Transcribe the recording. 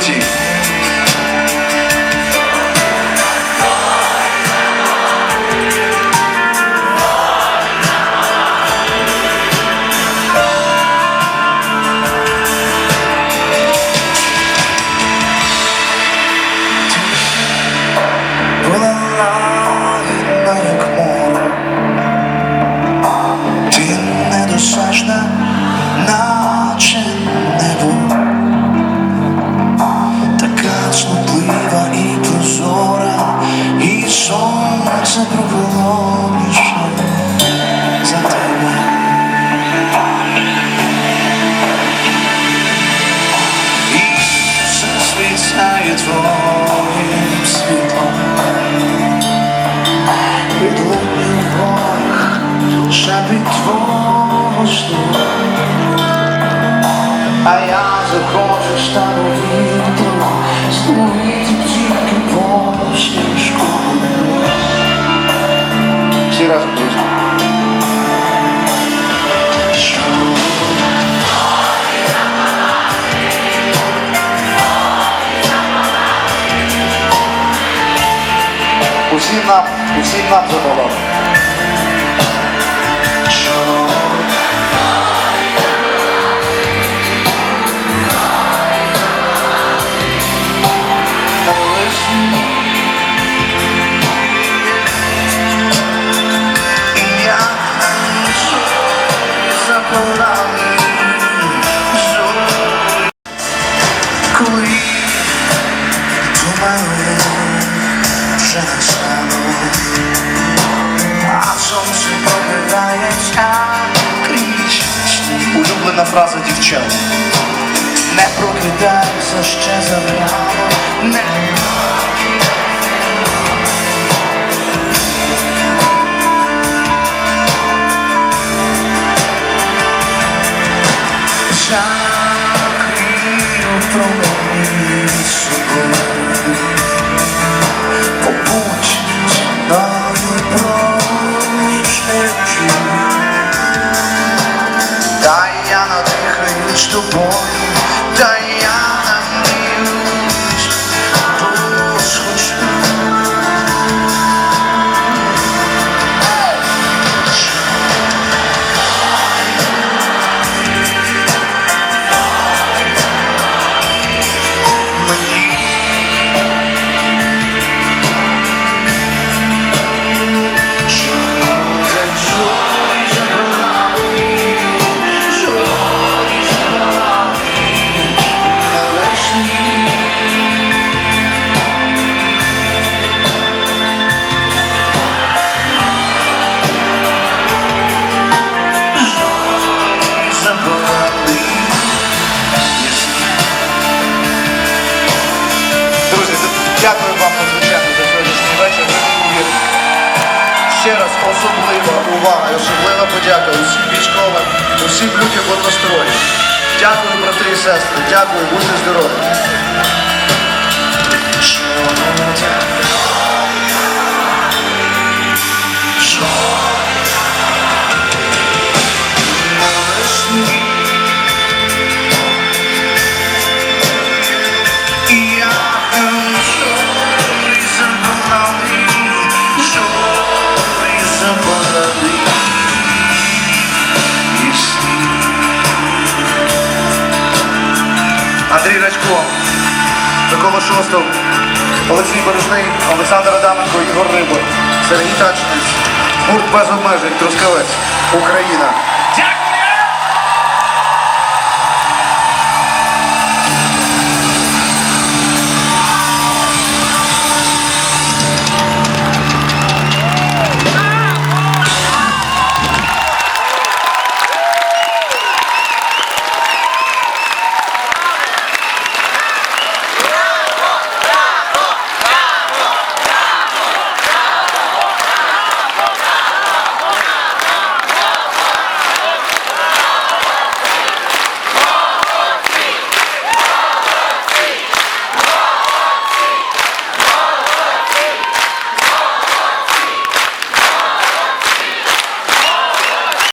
reality. Сонце пробило лише за тебе. І все твоїм світлом. Підлунний Бог, шепіт твого слова. А я захочу стану вітром, створити тільки Всі разом друзі. Усім нам, усім нам забагато. Улюблена фраза дівчат. Не прокидаюся ще зав'яло, не just a warning. Особлива увага, і особлива подяка усім військовим, усім людям в однострої. Дякую, брати і сестри, дякую, будьте здорові. Андрій Рачко, Микола Шостов, Олексій Бережний, Олександр Адаменко, Ігор Рибор, Сергій Тачниць, гурт без обмежень, Трускавець, Україна.